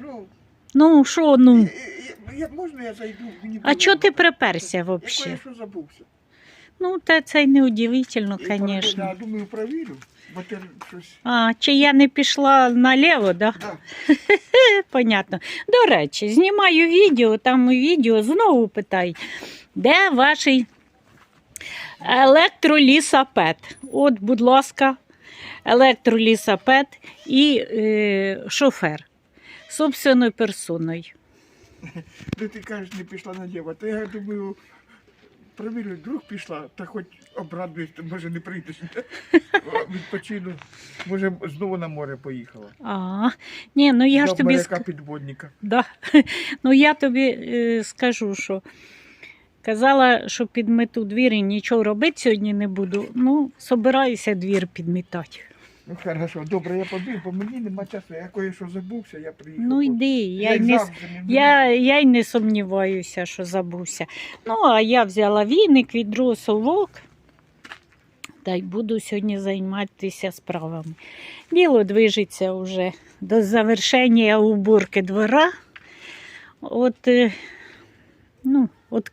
Ну, Ну, що, ну? і- і- я, можна я зайду? Мені А було- чого ти приперся Я взагалі? кое-що забувся. Ну, та це й не удивительно, І звісно. Я думаю, провірю, бо ти щось... А, чи я не пішла наліво, да? Да. Понятно. До речі, знімаю відео, там у відео знову питають, де ваш електролісапед? От, будь ласка, електролісапед і е, шофер собственною персоною. Де ти кажеш, не пішла наліво, то я думаю, провірю, вдруг пішла, та хоч обрадуюсь, може не прийдеш. Відпочину. Може, знову на море поїхала. А, ні, ну я ж тобі моряка підводника. Да. Ну я тобі е, скажу, що казала, що підмету двір і нічого робити сьогодні не буду. Ну, собираюся двір підмітати. Ну, хорошо, добре, я побіг, бо мені нема часу. Я кое-що забувся, я приїхав. Ну йди, я, й не, я, я й не сумніваюся, що забувся. Ну, а я взяла віник, відро, совок. Та й буду сьогодні займатися справами. Діло движеться вже до завершення уборки двора. От, е, ну, от